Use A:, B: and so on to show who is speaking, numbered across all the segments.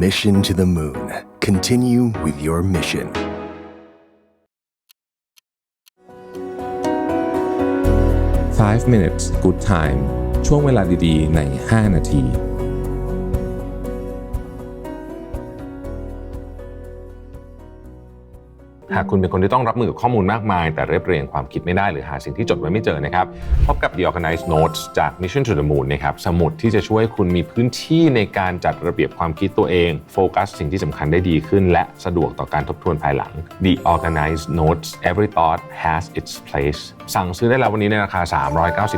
A: Mission to the Moon. Continue with your mission.
B: Five minutes good time ช่วงเวลาดีๆ ใน 5 นาที หากคุณเป็นคนที่ต้องรับมือกับข้อมูลมากมาย แต่เรียบเรียงความคิดไม่ได้หรือหาสิ่งที่จดไว้ไม่เจอนะครับพบกับ The Organized Notes จาก Mission to the Moon นะครับสมุดที่จะช่วยคุณมีพื้นที่ในการจัดระเบียบความคิดตัวเองโฟกัสสิ่งที่สำคัญได้ดีขึ้น และสะดวกต่อการทบทวนภายหลัง The Organized Notes Every Thought Has Its Place สั่งซื้อได้แล้ววันนี้ในราคา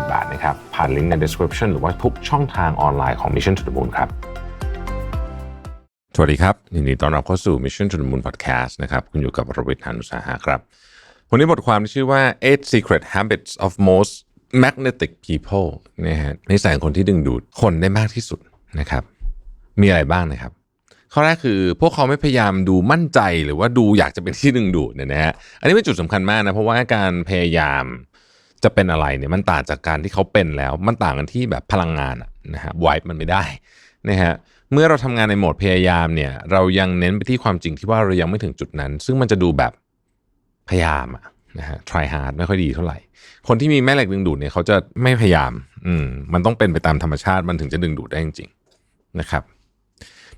B: 390 บาทนะครับผ่านลิงก์ใน description หรือว่าทุกช่องทางออนไลน์ของ Mission to the Moon ครับ สวัสดีครับยินดีต้อนรับเข้าสู่ Mission to the Moon Podcast นะครับคุณอยู่กับรวิทย์หานุสาหะครับ วันนี้บทความที่ชื่อว่า eight secret habits of most magnetic people นะฮะนิสัยคนที่ดึงดูดคนได้มากที่สุดนะครับ มีอะไรบ้างนะครับ ข้อแรกคือพวกเขาไม่พยายามดูมั่นใจหรือว่าดูอยากจะเป็นที่ดึงดูดเนี่ยนะฮะอันนี้เป็นจุดสำคัญมากนะเพราะว่าการพยายามจะเป็นอะไรเนี่ยมันต่างจากการที่เขาเป็นแล้ว มันต่างกันที่แบบพลังงานนะฮะไวมันไม่ได้นะฮะ เมื่อเราทำงานในโหมดพยายามเนี่ย เรายังเน้นไปที่ความจริงที่ว่าเรายังไม่ถึงจุดนั้น ซึ่งมันจะดูแบบพยายามอะนะฮะ try hard ไม่ค่อยดีเท่าไหร่ คนที่มีแม่เหล็กดึงดูดเนี่ยเขาจะไม่พยายาม อืม มันต้องเป็นไปตามธรรมชาติมันถึงจะดึงดูดได้จริงๆนะครับ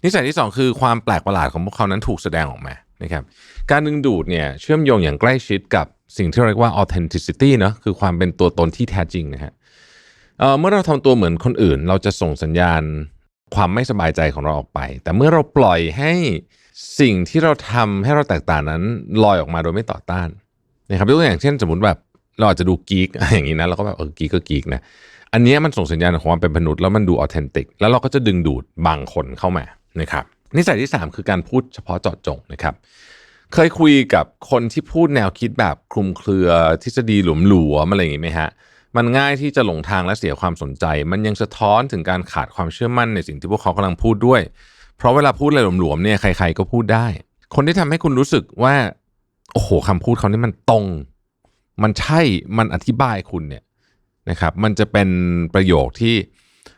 B: นิสัยที่สองคือความแปลกประหลาดของพวกเขานั้นถูกแสดงออกมานะครับ การดึงดูดเนี่ยเชื่อมโยงอย่างใกล้ชิดกับสิ่งที่เรียกว่า authenticity เนอะคือความเป็นตัวตนที่แท้จริงนะฮะเอ่อเมื่อเราทำตัวเหมือนคนอื่น เราจะส่งสัญญาณ ความไม่สบายใจของเราออกไป แต่เมื่อเราปล่อยให้สิ่งที่เราทำให้เราแตกต่างนั้นลอยออกมาโดยไม่ต่อต้านนะครับยกตัวอย่างเช่น สมมติแบบเราอาจจะดูกีกอย่างนี้นะเราก็แบบเออกีกก็กีกนะอันนี้มันส่งสัญญาณของความเป็นมนุษย์แล้วมันดูออเทนติกแล้วเราก็จะดึงดูดบางคนเข้ามานะครับนิสัยที่ 3 คือการพูดเฉพาะเจาะจงนะครับ เคยคุยกับคนที่พูดแนวคิดแบบคลุมเครือทฤษฎีหลวมๆอะไรอย่างงี้ไหมฮะ มันง่ายที่จะหลงทางและเสียความสนใจ มันยังสะท้อนถึงการขาดความเชื่อมั่นในสิ่งที่พวกเขากำลังพูดด้วย เพราะเวลาพูดอะไรหลวมๆเนี่ยใคร ๆก็พูดได้ คนที่ทำให้คุณรู้สึกว่าโอ้โหคำพูดเขานี่มันตรง มันใช่มันอธิบายคุณเนี่ยนะครับ มันจะเป็นประโยคที่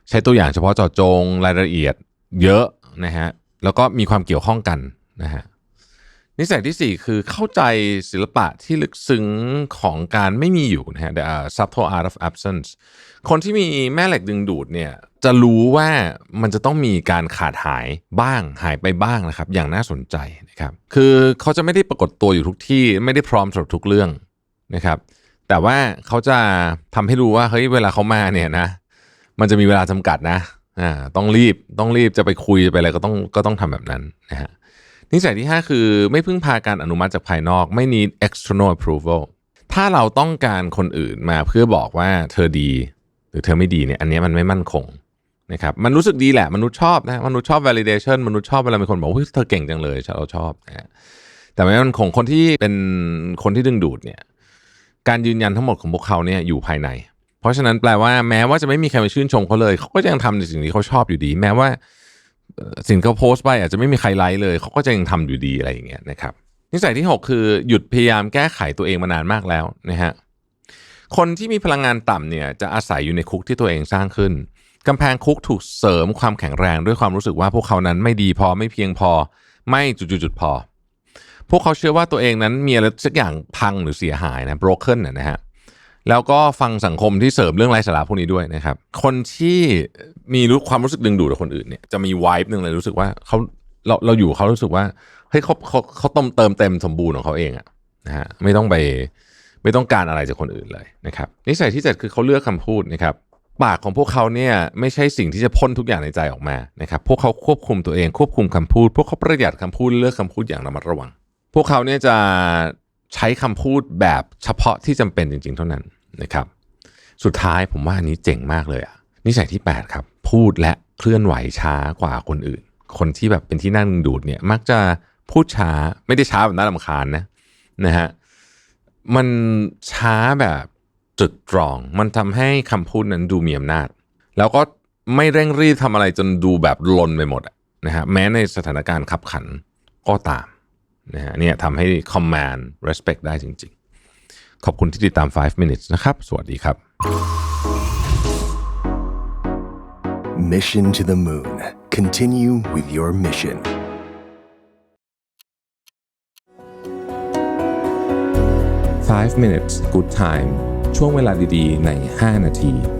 B: ใช้ตัวอย่างเฉพาะเจาะจงรายละเอียดเยอะนะฮะแล้วก็มีความเกี่ยวข้องกันนะฮะ นิสัยที่ 4 คือเข้าใจศิลปะที่ลึกซึ้งของการไม่มีอยู่นะฮะ the subtle art of absence คนที่มีแม่เหล็กดึงดูดเนี่ยจะรู้ว่ามันจะต้องมีการขาดหายบ้างหายไปบ้างนะครับ อย่างน่าสนใจนะครับ คือเขาจะไม่ได้ปรากฏตัวอยู่ทุกที่ไม่ได้พร้อมสำหรับทุกเรื่องนะครับ แต่ว่าเขาจะทำให้รู้ว่าเฮ้ยเวลาเขามาเนี่ยนะ มันจะมีเวลาจำกัดนะอ่าต้องรีบต้องรีบจะไปคุยจะไปอะไรก็ต้องก็ต้องทำแบบนั้นนะฮะ นิสัยที่ 5 คือไม่พึ่งพาการอนุมัติจากภายนอกไม่ need external approval ถ้าเราต้องการคนอื่นมาเพื่อบอกว่าเธอดี หรือเธอไม่ดีเนี่ยอันนี้มันไม่มั่นคงนะครับมันรู้สึกดีแหละมนุษย์ชอบนะมนุษย์ชอบ validation มนุษย์ชอบเวลามีคนบอกว่าเธอเก่งจังเลยเราชอบนะฮะแต่ไม่มันคงคนที่เป็นคนที่ดึงดูดเนี่ยการยืนยันทั้งหมดของพวกเขาเนี่ยอยู่ภายใน เพราะฉะนั้นแปลว่าแม้ว่าจะไม่มีใครมาชื่นชมเขาเลยเขาก็ยังทำในสิ่งที่เขาชอบอยู่ดี แม้ว่า สิ่งที่เขาโพสต์ไปอาจจะไม่มีใครไลค์เลยเขาก็จะยังทำอยู่ดีอะไรอย่างเงี้ยนะครับนิสัยที่ 6 คือหยุดพยายามแก้ไขตัวเองมานานมากแล้วนะฮะคนที่มีพลังงานต่ำเนี่ยจะอาศัยอยู่ในคุกที่ตัวเองสร้างขึ้นกำแพงคุกถูกเสริมความแข็งแรงด้วยความรู้สึกว่าพวกเขานั้นไม่ดีพอไม่เพียงพอไม่จุดๆพอ พวกเขาเชื่อว่าตัวเองนั้นมีอะไรสักอย่างพังหรือเสียหายนะ broken นะนะฮะ แล้วก็ฟังสังคมที่เสริมเรื่องไร้สาระพวกนี้ด้วยนะครับ คนที่มีรู้ความรู้สึกดึงดูดกับคนอื่นเนี่ยจะมีวายหนึ่งเลยรู้สึกว่าเขาเราเราอยู่เขารู้สึกว่าเฮ้ยเขาเขาเขาต้มเติมเต็มสมบูรณ์ของเขาเองอะนะฮะไม่ต้องไปไม่ต้องการอะไรจากคนอื่นเลยนะครับนิสัยที่เจ็ดคือเขาเลือกคำพูดนะครับปากของพวกเขาเนี่ยไม่ใช่สิ่งที่จะพ่นทุกอย่างในใจออกมานะครับพวกเขาควบคุมตัวเองควบคุมคำพูด พวกเขาประหยัดคำพูดเลือกคำพูดอย่างระมัดระวัง พวกเขาเนี่ยจะใช้คำพูดแบบเฉพาะที่จำเป็นจริง ๆ เท่านั้น นะครับ สุดท้ายผมว่าอันนี้เจ๋งมากเลยอะนิสัยที่ 8 ครับ พูดและเคลื่อนไหวช้ากว่าคนอื่น คนที่แบบเป็นที่นั่งดูดเนี่ยมักจะพูดช้าไม่ได้ช้าแบบน่ารำคาญนะนะฮะมันช้าแบบตรึกตรอง มันทำให้คำพูดนั้นดูมีอำนาจ แล้วก็ไม่เร่งรีบทำอะไรจนดูแบบลนไปหมดนะฮะแม้ในสถานการณ์ขับขันก็ตามนะฮะเนี่ยทำให้ command respect ได้จริง ๆ ขอบคุณที่ติดตาม 5 minutes นะครับ สวัสดีครับ
A: Mission to the Moon Continue with your mission
B: Five minutes good time ช่วงเวลาดีๆ ใน 5 นาที